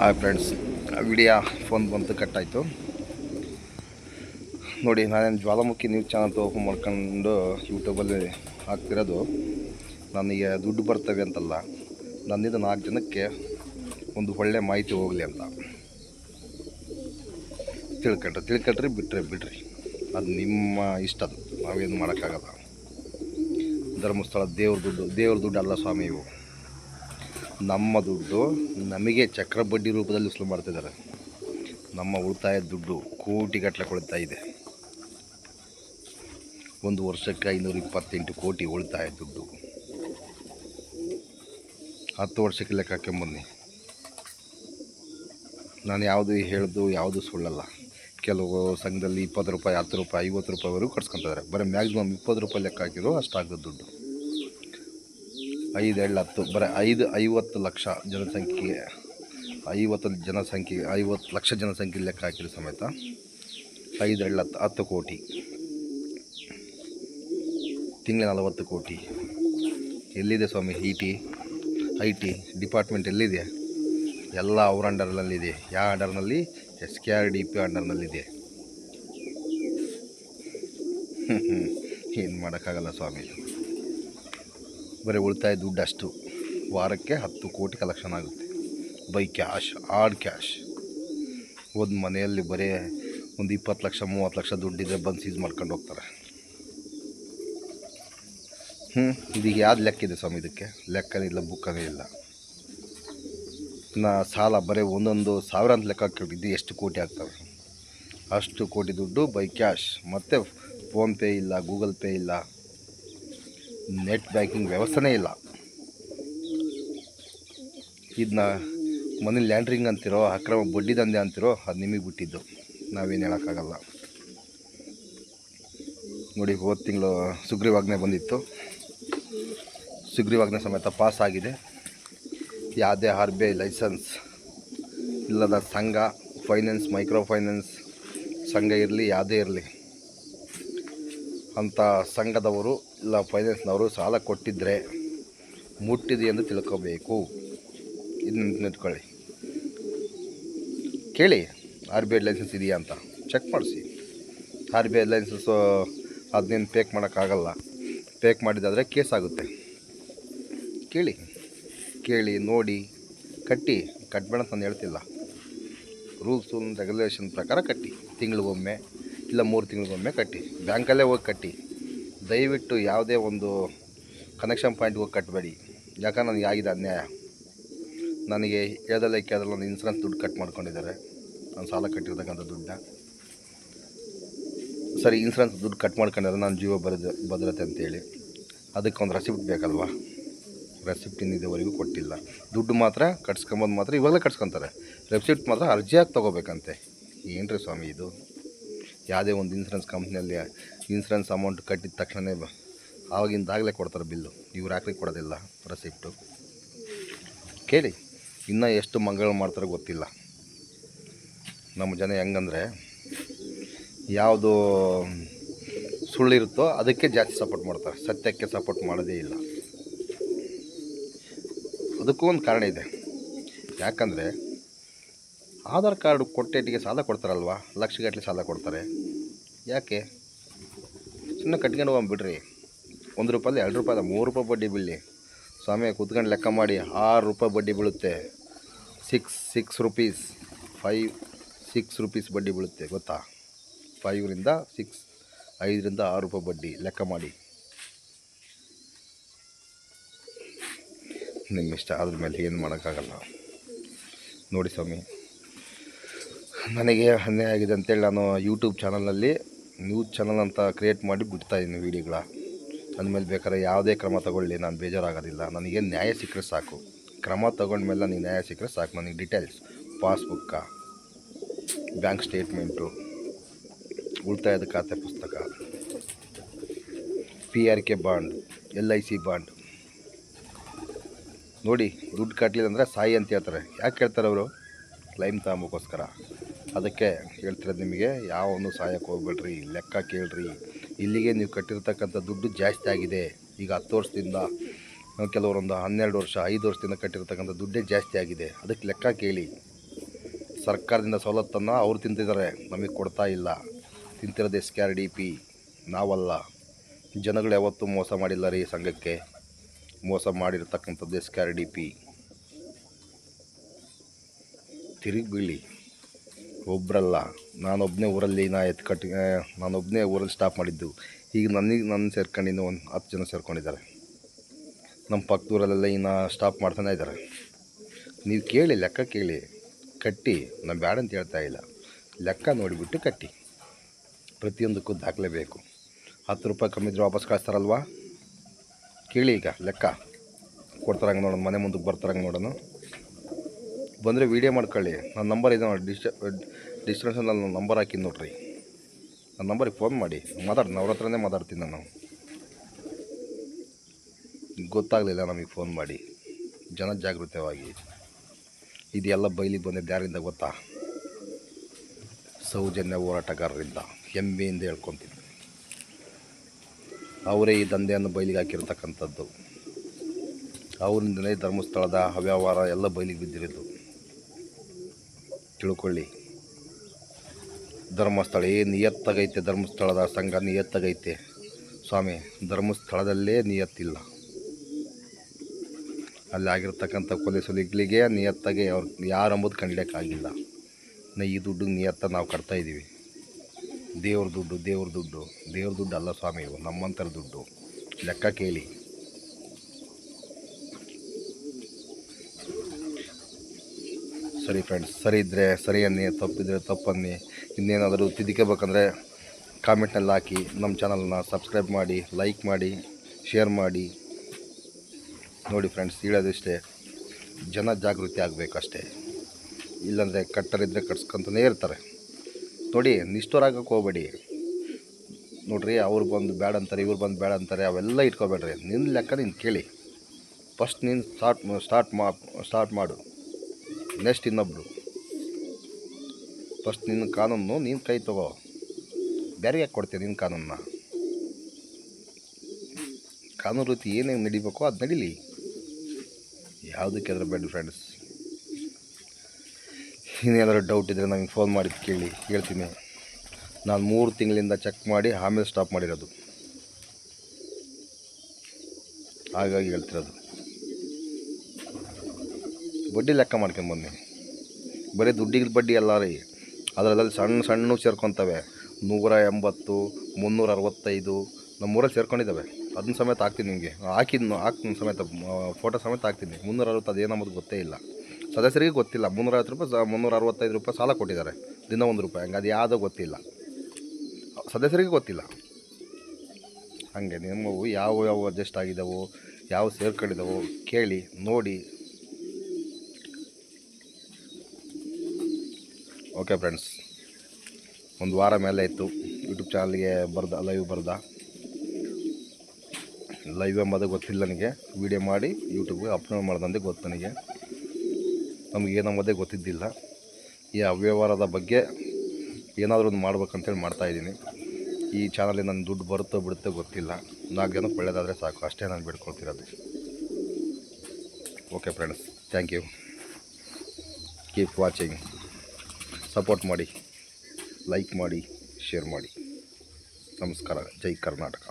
Hi friends video phone ಬಂತು ಕಟ್ಟಾಯಿತು. ನೋಡಿ, ನಾನೇನು ಜ್ವಾಲಾಮುಖಿ ನ್ಯೂಸ್ ಚಾನಲ್ ಓಪನ್ ಮಾಡ್ಕೊಂಡು ಯೂಟ್ಯೂಬಲ್ಲಿ ಹಾಕ್ತಿರೋದು, ನನಗೆ ದುಡ್ಡು ಬರ್ತವೆ ಅಂತಲ್ಲ, ನನ್ನಿಂದ ನಾಲ್ಕು ಜನಕ್ಕೆ ಒಂದು ಒಳ್ಳೆ ಮಾಹಿತಿ ಹೋಗಲಿ ಅಂತ. ತಿಳ್ಕೊಂಡ್ರೆ ತಿಳ್ಕಟ್ರಿ ಬಿಟ್ಟರೆ ಬಿಡ್ರಿ. ಅದು ನಿಮ್ಮ ಇಷ್ಟ ಅದು, ನಾವೇನು ಮಾಡೋಕ್ಕಾಗಲ್ಲ. ಧರ್ಮಸ್ಥಳ ದೇವ್ರ ದುಡ್ಡು ದೇವ್ರ ದುಡ್ಡು ಅಲ್ಲ ಸ್ವಾಮಿ ಇವು. ನಮ್ಮ ದುಡ್ಡು ನಮಗೆ ಚಕ್ರ ಬಡ್ಡಿ ರೂಪದಲ್ಲಿ ಉಸಲು ಮಾಡ್ತಿದ್ದಾರೆ. ನಮ್ಮ ಉಳಿತಾಯ ದುಡ್ಡು ಕೋಟಿಗಟ್ಟಲೆ ಕೊಳ್ತಾ ಇದೆ. ಒಂದು ವರ್ಷಕ್ಕೆ ಐನೂರ ಇಪ್ಪತ್ತೆಂಟು ಕೋಟಿ ಉಳಿತಾಯ ದುಡ್ಡು. ಹತ್ತು ವರ್ಷಕ್ಕೆ ಲೆಕ್ಕ ಹಾಕೊಂಬನ್ನಿ ನಾನು ಯಾವುದು ಹೇಳ್ದು, ಯಾವುದು ಸುಳ್ಳಲ್ಲ. ಕೆಲವು ಸಂಘದಲ್ಲಿ ಇಪ್ಪತ್ತು ರೂಪಾಯಿ, ಹತ್ತು ರೂಪಾಯಿ, ಐವತ್ತು ರೂಪಾಯಿವರೆಗೂ ಕಟ್ಸ್ಕೊತಿದ್ದಾರೆ ಬರೀ ಮ್ಯಾಕ್ಸಿಮಮ್ ಇಪ್ಪತ್ತು ರೂಪಾಯಿ ಲೆಕ್ಕ ಹಾಕಿದ್ರು ಅಷ್ಟಾಗೋದು ದುಡ್ಡು. ಐದು ಏಳು ಹತ್ತು ಬರೀ ಐದು, ಐವತ್ತು ಲಕ್ಷ ಜನಸಂಖ್ಯೆ ಐವತ್ತು ಜನಸಂಖ್ಯೆ ಐವತ್ತು ಲಕ್ಷ ಜನಸಂಖ್ಯೆ ಲೆಕ್ಕ ಹಾಕಿರೋ ಸಮೇತ ಐದು ಏಳು ಹತ್ತು ಹತ್ತು ಕೋಟಿ. ತಿಂಗಳ ನಲವತ್ತು ಕೋಟಿ. ಎಲ್ಲಿದೆ ಸ್ವಾಮಿ E T I T department ಎಲ್ಲಿದೆ? ಎಲ್ಲ ಅವ್ರ ಅಂಡರ್ನಲ್ಲಿದೆ ಯಾವ ಅಂಡರ್ನಲ್ಲಿ S K R D P ಅಂಡರ್ನಲ್ಲಿದೆ ಏನು ಮಾಡೋಕ್ಕಾಗಲ್ಲ ಸ್ವಾಮಿ. ಬರೀ ಉಳಿತಾಯ ದುಡ್ಡು ಅಷ್ಟು ವಾರಕ್ಕೆ ಹತ್ತು ಕೋಟಿ ಕಲೆಕ್ಷನ್ ಆಗುತ್ತೆ. By cash add cash. ಒಂದು ಮನೆಯಲ್ಲಿ ಬರೀ ಒಂದು ಇಪ್ಪತ್ತು ಲಕ್ಷ, ಮೂವತ್ತು ಲಕ್ಷ ದುಡ್ಡಿದ್ರೆ ಬಂದು ಸೀಸ್ ಮಾಡ್ಕೊಂಡು ಹೋಗ್ತಾರೆ. ಹ್ಞೂ ಇದೀಗ ಯಾವ್ದು ಲೆಕ್ಕ ಇದೆ ಸ್ವಾಮಿ ಇದಕ್ಕೆ? ಲೆಕ್ಕನೇ ಇಲ್ಲ, ಬುಕ್ಕನೇ ಇಲ್ಲ. ನಾ ಸಾಲ ಬರೀ ಒಂದೊಂದು ಸಾವಿರ ಅಂತ ಲೆಕ್ಕ ಹಾಕಿಬಿಟ್ಟಿದ್ದು, ಎಷ್ಟು ಕೋಟಿ ಆಗ್ತವೆ? ಅಷ್ಟು ಕೋಟಿ ದುಡ್ಡು ಬೈ ಕ್ಯಾಶ್. ಮತ್ತು ಫೋನ್ಪೇ ಇಲ್ಲ, ಗೂಗಲ್ ಪೇ ಇಲ್ಲ. ನೆಟ್ ಬ್ಯಾಂಕಿಂಗ್ ವ್ಯವಸ್ಥೆನೇ ಇಲ್ಲ. ಇದನ್ನ ಮನಿ ಲ್ಯಾಂಡ್ರಿಂಗ್ ಅಂತಿರೋ, ಅಕ್ರಮ ಬಡ್ಡಿ ದಂಧೆ ಅಂತಿರೋ, ಅದು ನಿಮಗೆ ಬಿಟ್ಟಿದ್ದು. ನಾವೇನು ಹೇಳೋಕ್ಕಾಗಲ್ಲ. ನೋಡಿ, ಹೋದ ತಿಂಗಳು ಸುಗ್ರೀವಾಜ್ಞೆ ಬಂದಿತ್ತು. ಸುಗ್ರೀವಾಜ್ಞೆ ಸಮೇತ ಪಾಸ್ ಆಗಿದೆ. ಯಾವುದೇ ಆರ್ ಬಿ ಐ ಲೈಸೆನ್ಸ್ ಇಲ್ಲದ ಸಂಘ, ಫೈನಾನ್ಸ್, ಮೈಕ್ರೋ ಫೈನಾನ್ಸ್ ಸಂಘ ಇರಲಿ, ಯಾವುದೇ ಇರಲಿ. ಅಂಥ ಸಂಘದವರು ಇಲ್ಲ ಫೈನಾನ್ಸ್ನವರು ಸಾಲ ಕೊಟ್ಟಿದ್ದರೆ ಮುಟ್ಟಿದೆ ಎಂದು ತಿಳ್ಕೋಬೇಕು. ಇದು ನಿಂತ್ಕೊಳ್ಳಿ ಕೇಳಿ ಆರ್ ಬಿ ಐ ಲೈಸೆನ್ಸ್ ಇದೆಯಾ ಅಂತ. ಚೆಕ್ ಮಾಡಿಸಿ. ಆರ್ ಬಿ ಐ ಲೈಸೆನ್ಸು ಅದನ್ನೇನು ಪೇಕ್ ಮಾಡೋಕ್ಕಾಗಲ್ಲ. ಪೇಕ್ ಮಾಡಿದ್ದಾದರೆ ಕೇಸ್ ಆಗುತ್ತೆ. ಕೇಳಿ. ಕೇಳಿ, ನೋಡಿ, ಕಟ್ಟಿ. ಕಟ್ಬೇಡ ಅಂತ ನಾನು ಹೇಳ್ತಿಲ್ಲ. ರೂಲ್ಸು ರೆಗ್ಯುಲೇಷನ್ ಪ್ರಕಾರ ಕಟ್ಟಿ. ತಿಂಗಳಿಗೊಮ್ಮೆ ಇಲ್ಲ ಮೂರು ತಿಂಗಳಿಗೊಮ್ಮೆ ಕಟ್ಟಿ. ಬ್ಯಾಂಕಲ್ಲೇ ಹೋಗಿ ಕಟ್ಟಿ. ದಯವಿಟ್ಟು ಯಾವುದೇ ಒಂದು ಕನೆಕ್ಷನ್ ಪಾಯಿಂಟ್ಗೆ ಹೋಗಿ ಕಟ್ಟಬೇಡಿ ಯಾಕಂದ್ರೆ ನನಗೆ ಆಗಿದೆ ಅನ್ಯಾಯ. ನನಗೆ ಹೇಳ್ದಲ್ಲ ಕೇಳಲ್ಲ ಒಂದು ಇನ್ಸೂರೆನ್ಸ್ ದುಡ್ಡು ಕಟ್ ಮಾಡ್ಕೊಂಡಿದ್ದಾರೆ. ನಾನು ಸಾಲ ಕಟ್ಟಿರ್ತಕ್ಕಂಥ ದುಡ್ಡನ್ನ. ಸರಿ ಇನ್ಸೂರೆನ್ಸ್ ದುಡ್ಡು ಕಟ್ ಮಾಡ್ಕೊಂಡಿದ್ರೆ ನಾನು ಜೀವ ಬರದ, ಭದ್ರತೆ ಅಂತೇಳಿ. ಅದಕ್ಕೆ ಒಂದು ರೆಸಿಪ್ಟ್ ಬೇಕಲ್ವಾ? ರೆಸಿಪ್ಟ್ ಇನ್ನಿದುವರೆಗೂ ಕೊಟ್ಟಿಲ್ಲ. ದುಡ್ಡು ಮಾತ್ರ ಕಟ್ಸ್ಕೊಂಬೋದು ಮಾತ್ರ ಇವಾಗಲೇ ಕಟ್ಸ್ಕೊತಾರೆ. ರೆಸಿಪ್ಟ್ ಮಾತ್ರ ಅರ್ಜಿಯಾಗಿ ತೊಗೋಬೇಕಂತೆ. ಏನು ರೀ ಸ್ವಾಮಿ ಇದು? ಯಾವುದೇ ಒಂದು ಇನ್ಸೂರೆನ್ಸ್ ಕಂಪ್ನಿಯಲ್ಲಿ ಇನ್ಸೂರೆನ್ಸ್ ಅಮೌಂಟ್ ಕಟ್ಟಿದ ತಕ್ಷಣವೇ ಆವಾಗಿಂದಾಗಲೇ ಕೊಡ್ತಾರೆ ಬಿಲ್ಲು ಇವ್ರು ಹಾಕ್ಲಿಕ್ಕೆ ಕೊಡೋದಿಲ್ಲ? ರೆಸಿಪ್ಟು ಕೇಳಿ. ಇನ್ನೂ ಎಷ್ಟು ಮಂಗಳ ಮಾಡ್ತಾರೆ ಗೊತ್ತಿಲ್ಲ. ನಮ್ಮ ಜನ ಹೆಂಗಂದರೆ ಯಾವುದು ಸುಳ್ಳಿರುತ್ತೋ ಅದಕ್ಕೆ ಜಾಸ್ತಿ ಸಪೋರ್ಟ್ ಮಾಡ್ತಾರೆ. ಸತ್ಯಕ್ಕೆ ಸಪೋರ್ಟ್ ಮಾಡೋದೇ ಇಲ್ಲ. ಅದಕ್ಕೂ ಒಂದು ಕಾರಣ ಇದೆ. ಯಾಕಂದರೆ ಆಧಾರ್ ಕಾರ್ಡ್ ಕೊಟ್ಟೇಟಿಗೆ ಸಾಲ ಕೊಡ್ತಾರಲ್ವ? ಲಕ್ಷಗಟ್ಟಲೆ ಸಾಲ ಕೊಡ್ತಾರೆ. ಯಾಕೆ? ಸುಮ್ಮನೆ ಕಟ್ಕೊಂಡು ಹೋಗ್ಬಿಡ್ರಿ ಒಂದು ರೂಪಾಯಿ ಎರಡು ರೂಪಾಯಿ ಮೂರು ರೂಪಾಯಿ ಬಡ್ಡಿ ಬೀಳಿ ಸ್ವಾಮಿ, ಕೂತ್ಕೊಂಡು ಲೆಕ್ಕ ಮಾಡಿ ಆರು ರೂಪಾಯಿ ಬಡ್ಡಿ ಬೀಳುತ್ತೆ. Six six rupees five six rupees ಬಡ್ಡಿ ಬೀಳುತ್ತೆ, ಗೊತ್ತಾ? ಫೈವ್ರಿಂದ ಸಿಕ್ಸ್ ಐದರಿಂದ ಆರು ರೂಪಾಯಿ ಬಡ್ಡಿ ಲೆಕ್ಕ ಮಾಡಿ. ನಿಮ್ಮ ಇಷ್ಟ ಅದ್ರ ಮೇಲೆ ಏನು ಮಾಡೋಕ್ಕಾಗಲ್ಲ. ನೋಡಿ ಸ್ವಾಮಿ. ನನಗೆ ಅನ್ಯಾಯ ಆಗಿದೆ ಅಂತೇಳಿ ನಾನು ಯೂಟ್ಯೂಬ್ ಚಾನಲ್ನಲ್ಲಿ ನ್ಯೂಸ್ ಚಾನಲ್ ಅಂತ ಕ್ರಿಯೇಟ್ ಮಾಡಿ ಬಿಡ್ತಾಯಿದ್ದೀನಿ ವೀಡಿಯೋಗಳ ಅಂದಮೇಲೆ ಬೇಕಾದ್ರೆ ಯಾವುದೇ ಕ್ರಮ ತಗೊಳ್ಳಿ, ನಾನು ಬೇಜಾರಾಗೋದಿಲ್ಲ. ನನಗೆ ನ್ಯಾಯ ಸಿಕ್ಕರೆ ಸಾಕು. ಕ್ರಮ ತಗೊಂಡ್ಮೇಲೆ ನನಗೆ ನ್ಯಾಯ ಸಿಕ್ಕರೆ ಸಾಕು. ನನಗೆ ಡೀಟೇಲ್ಸ್ ಪಾಸ್ಬುಕ್ಕ ಬ್ಯಾಂಕ್ ಸ್ಟೇಟ್ಮೆಂಟು ಉಳಿತಾಯದ ಖಾತೆ ಪುಸ್ತಕ P R K bond L I C bond ನೋಡಿ, ದುಡ್ಡು ಕಟ್ಟಲಿಲ್ಲ ಅಂದರೆ ಸಾಯಿ ಅಂತ ಹೇಳ್ತಾರೆ. ಯಾಕೆ ಹೇಳ್ತಾರೆ ಅವರು? ಕ್ಲೈಮ್ ತಗೊಂಬೋಕ್ಕೋಸ್ಕರ ಅದಕ್ಕೆ ಹೇಳ್ತಿರೋದು ನಿಮಗೆ ಯಾವನು ಸಹಾಯಕ್ಕೆ ಹೋಗ್ಬೇಡ್ರಿ, ಲೆಕ್ಕ ಕೇಳ್ರಿ. ಇಲ್ಲಿಗೆ ನೀವು ಕಟ್ಟಿರ್ತಕ್ಕಂಥ ದುಡ್ಡು ಜಾಸ್ತಿ ಆಗಿದೆ. ಈಗ ಹತ್ತು ವರ್ಷದಿಂದ ಕೆಲವರೊಂದು ಹನ್ನೆರಡು ವರ್ಷ, ಐದು ವರ್ಷದಿಂದ ಕಟ್ಟಿರ್ತಕ್ಕಂಥ ದುಡ್ಡೇ ಜಾಸ್ತಿ ಆಗಿದೆ. ಅದಕ್ಕೆ ಲೆಕ್ಕ ಕೇಳಿ. ಸರ್ಕಾರದಿಂದ ಸವಲತ್ತನ್ನು ಅವ್ರು ತಿಂತಿದ್ದಾರೆ. ನಮಗೆ ಕೊಡ್ತಾ ಇಲ್ಲ. ತಿಂತಿರೋದು S K R D P. ನಾವಲ್ಲ. ಜನಗಳು ಯಾವತ್ತೂ ಮೋಸ ಮಾಡಿಲ್ಲ ರೀ ಸಂಘಕ್ಕೆ. ಮೋಸ ಮಾಡಿರ್ತಕ್ಕಂಥದ್ದು S K R D P. ತಿರುಗಿ ಬೀಳಿ ಒಬ್ಬರಲ್ಲ ನಾನೊಬ್ಬನೇ ಊರಲ್ಲಿ ನಾ ಎತ್ತು ಕಟ್ಟಿ ನಾನೊಬ್ಬನೇ ಊರಲ್ಲಿ ಸ್ಟಾಪ್ ಮಾಡಿದ್ದು. ಈಗ ನನಗೆ ನನ್ನ ಸೇರ್ಕೊಂಡಿದ್ದು ಒಂದು ಹತ್ತು ಜನ ಸೇರ್ಕೊಂಡಿದ್ದಾರೆ. ನಮ್ಮ ಪಕ್ಕದೂರಲ್ಲೆಲ್ಲ ಇನ್ನು ಸ್ಟಾಪ್ ಮಾಡ್ತಾನೆ ಇದ್ದಾರೆ. ನೀವು ಕೇಳಿ, ಲೆಕ್ಕ ಕೇಳಿ. ಕಟ್ಟಿ, ನಾನು ಬ್ಯಾಡ ಅಂತ ಹೇಳ್ತಾ ಇಲ್ಲ. ಲೆಕ್ಕ ನೋಡಿಬಿಟ್ಟು ಕಟ್ಟಿ. ಪ್ರತಿಯೊಂದಕ್ಕೂ ದಾಖಲೆ ಬೇಕು. ಹತ್ತು ರೂಪಾಯಿ ಕಮ್ಮಿ ಇದ್ರೆ ವಾಪಸ್ ಕಳಿಸ್ತಾರಲ್ವಾ? ಕೇಳಿ ಈಗ, ಲೆಕ್ಕ. ಕೊಡ್ತಾರಂಗೆ ನೋಡೋಣ, ಮನೆ ಮುಂದಕ್ಕೆ ಬರ್ತಾರಂಗೆ ನೋಡೋಣ. ಬಂದರೆ ವೀಡಿಯೋ ಮಾಡ್ಕೊಳ್ಳಿ. ನನ್ನ ನಂಬರ್ ಇದೆ ನೋಡಿ ಡಿಸ್ಟ ಡಿಸ್ಕ್ರಿಪ್ಷನಲ್ಲಿ ನನ್ನ ನಂಬರ್ ಹಾಕಿದ್ದು ನೋಡ್ರಿ. ನನ್ನ ನಂಬರಿಗೆ ಫೋನ್ ಮಾಡಿ. ಮಾತಾಡ್ತೀನಿ ಅವ್ರ ಹತ್ರನೇ ಮಾತಾಡ್ತೀನಿ ನಾನು. ಗೊತ್ತಾಗಲಿಲ್ಲ ನಮಗೆ ಫೋನ್ ಮಾಡಿ. ಜನ ಜಾಗೃತವಾಗಿ. ಇದೆಲ್ಲ ಬೈಲಿಗೆ ಬಂದಿದ್ದು ಯಾರಿಂದ ಗೊತ್ತಾ? ಸೌಜನ್ಯ ಹೋರಾಟಗಾರರಿಂದ, ಹೆಮ್ಮೆಯಿಂದ ಹೇಳ್ಕೊತೀನಿ. ಅವರೇ ಈ ದಂಧೆಯನ್ನು ಬಯಲಿಗೆ ಹಾಕಿರ್ತಕ್ಕಂಥದ್ದು. ಅವರಿಂದಲೇ ಧರ್ಮಸ್ಥಳದ ಅವ್ಯವಹಾರ ಎಲ್ಲ ಬಯಲಿಗೆ ಬಿದ್ದಿರೋದು. ತಿಳ್ಕೊಳ್ಳಿ. ಧರ್ಮಸ್ಥಳ ಏನು ನಿಯತ್ತಾಗೈತೆ, ಧರ್ಮಸ್ಥಳದ ಸಂಘ ನಿಯತ್ತಾಗೈತೆ. ಸ್ವಾಮಿ, ಧರ್ಮಸ್ಥಳದಲ್ಲೇ ನಿಯತ್ತಿಲ್ಲ. ಅಲ್ಲಿ ಆಗಿರ್ತಕ್ಕಂಥ ಕೊಲೆ ಸುಲಿಗಳಿಗೆ ನಿಯತ್ತಾಗೆ ಅವ್ರು ಯಾರು ಅಂಬುದು ಕಂಡಿಡಿಯೋಕ್ಕಾಗಿಲ್ಲ ನ, ಈ ದುಡ್ಡು ನಿಯತ್ತ ನಾವು ಕಟ್ತಾಯಿದ್ದೀವಿ ದೇವ್ರ ದುಡ್ಡು ದೇವ್ರ ದುಡ್ಡು. ದೇವ್ರ ದುಡ್ಡು ಅಲ್ಲ ಸ್ವಾಮಿ, ಇವು ನಮ್ಮಂಥರ ದುಡ್ಡು. ಲೆಕ್ಕ ಕೇಳಿ. ಸರಿ ಫ್ರೆಂಡ್ಸ್ ಸರಿ ಇದ್ದರೆ ಸರಿ ಅನ್ನಿ ತಪ್ಪಿದ್ರೆ ತಪ್ಪನ್ನಿ ಇನ್ನೇನಾದರೂ ತಿದ್ಕೋಬೇಕಂದ್ರೆ ಕಾಮೆಂಟ್ನಲ್ಲಿ ಹಾಕಿ, ನಮ್ಮ ಚಾನಲ್ನ ಸಬ್ಸ್ಕ್ರೈಬ್ ಮಾಡಿ ಲೈಕ್ ಮಾಡಿ ಶೇರ್ ಮಾಡಿ. ನೋಡಿ ಫ್ರೆಂಡ್ಸ್ ಹೇಳೋದಿಷ್ಟೇ, ಜನ ಜಾಗೃತಿ ಆಗಬೇಕಷ್ಟೇ. ಇಲ್ಲಾಂದರೆ ಕಟ್ಟರಿದ್ದರೆ ಕಟ್ಸ್ಕೊಂತಲೇ ಇರ್ತಾರೆ. ನೋಡಿ ನಿಷ್ಠರಾಗಕ್ಕೆ ಹೋಗ್ಬೇಡಿ. ನೋಡ್ರಿ, ಅವ್ರು ಬಂದು ಬೇಡ ಅಂತಾರೆ, ಇವ್ರು ಬಂದು ಬೇಡ ಅಂತಾರೆ, ಅವೆಲ್ಲ ಇಟ್ಕೋಬೇಡ್ರಿ. ನಿನ್ನ ಲೆಕ್ಕ ನೀನು ಕೇಳಿ. ಫಸ್ಟ್ ನೀನು ಸ್ಟಾರ್ಟ್ ಸ್ಟಾರ್ಟ್ ಮಾ ಸ್ಟಾರ್ಟ್ ಮಾಡು. ನೆಕ್ಸ್ಟ್ ಇನ್ನೊಬ್ಬರು ಫಸ್ಟ್ ನಿನ್ನ ಕಾನೂನು ನೀನು ಕೈ ತಗೋ. ಬೇರೆ ಯಾಕೆ ಕೊಡ್ತೀನಿ ನಿನ್ನ ಕಾನೂನನ್ನ? ಕಾನೂನು ರೀತಿ ಏನೇನು ನಡಿಬೇಕೋ ಅದು ನಡೀಲಿ. ಯಾವುದಕ್ಕೆ ಬೇಡ ಫ್ರೆಂಡ್ಸ್ ಇನ್ನೇನಾದರೂ ಡೌಟ್ ಇದ್ದರೆ ನನಗೆ ಫೋನ್ ಮಾಡಿ ಕೇಳಿ, ಹೇಳ್ತೀನಿ. ನಾನು ಮೂರು ತಿಂಗಳಿಂದ ಚೆಕ್ ಮಾಡಿ, ಆಮೇಲೆ ಸ್ಟಾಪ್ ಮಾಡಿರೋದು. ಹಾಗಾಗಿ ಹೇಳ್ತಿರೋದು. ಬಡ್ಡಿ ಲೆಕ್ಕ ಮಾಡ್ಕೊಂಡು ಬನ್ನಿ. ಬರೀ ದುಡ್ಡಿಗೆ ಬಡ್ಡಿ ಅಲ್ಲ ರೀ. ಅದರಲ್ಲಿ ಸಣ್ಣ ಸಣ್ಣ ಸೇರ್ಕೊತವೆ. ನೂರ ಎಂಬತ್ತು, ಮುನ್ನೂರ ಅರವತ್ತೈದು ನಮ್ಮೂರಲ್ಲಿ ಸೇರ್ಕೊಂಡಿದ್ದಾವೆ ಅದನ್ನ ಸಮೇತ ಹಾಕ್ತೀನಿ ನಿಮಗೆ. ಹಾಕಿದ್ನು ಹಾಕ್ತೀನಿ ಸಮೇತ ಫೋಟೋ ಸಮೇತ ಹಾಕ್ತೀನಿ. ಮುನ್ನೂರ ಅರವತ್ತು ಅದೇನಂಬುದು ಗೊತ್ತೇ ಇಲ್ಲ. ಸದಸ್ಯರಿಗೆ ಗೊತ್ತಿಲ್ಲ. ಮುನ್ನೂರ ಐವತ್ತು ರೂಪಾಯಿ ಮುನ್ನೂರ ಅರವತ್ತೈದು ರೂಪಾಯಿ ಸಾಲ ಕೊಟ್ಟಿದ್ದಾರೆ ದಿನ ಒಂದು ರೂಪಾಯಿ. ಹಂಗೆ ಅದು ಯಾವುದೋ ಗೊತ್ತಿಲ್ಲ. ಸದಸ್ಯರಿಗೆ ಗೊತ್ತಿಲ್ಲ. ಹಾಗೆ ನಿಮ್ಮವು ಯಾವ ಯಾವ ಅಡ್ಜಸ್ಟ್ ಆಗಿದ್ದಾವೋ ಯಾವ ಸೇರ್ಕೊಂಡಿದ್ದಾವೋ ಕೇಳಿ, ನೋಡಿ. ಓಕೆ ಫ್ರೆಂಡ್ಸ್ ಒಂದು ವಾರ ಮೇಲೆ ಇತ್ತು. ಯೂಟ್ಯೂಬ್ ಚಾನಲ್ಗೆ ಬರ್ದ ಲೈವ್ ಬರ್ದ. ಲೈವ್ ಎಂಬುದು ಗೊತ್ತಿಲ್ಲ ನನಗೆ. ವೀಡಿಯೋ ಮಾಡಿ ಯೂಟ್ಯೂಬ್ಗೆ ಅಪ್ಲೋಡ್ ಮಾಡ್ದಂತೆ ಗೊತ್ತು ನನಗೆ. ನಮಗೆ ಏನಂಬುದೇ ಗೊತ್ತಿದ್ದಿಲ್ಲ. ಈ ಅವ್ಯವಹಾರದ ಬಗ್ಗೆ ಏನಾದರೂ ಒಂದು ಮಾಡ್ಬೇಕಂತೇಳಿ ಮಾಡ್ತಾಯಿದ್ದೀನಿ ಈ ಚಾನಲಿಗೆ ನನ್ನ ದುಡ್ಡು ಬರುತ್ತೋ ಬಿಡುತ್ತೋ ಗೊತ್ತಿಲ್ಲ. ನಾಲ್ಕು ಜನಕ್ಕೆ ಒಳ್ಳೆಯದಾದರೆ ಸಾಕು. ಅಷ್ಟೇ ನಾನು ಬಿಡ್ಕೊಳ್ತಿರೋದು okay friends thank you keep watching support ಮಾಡಿ ಲೈಕ್ ಮಾಡಿ ಶೇರ್ ಮಾಡಿ. ನಮಸ್ಕಾರ ಜೈ ಕರ್ನಾಟಕ.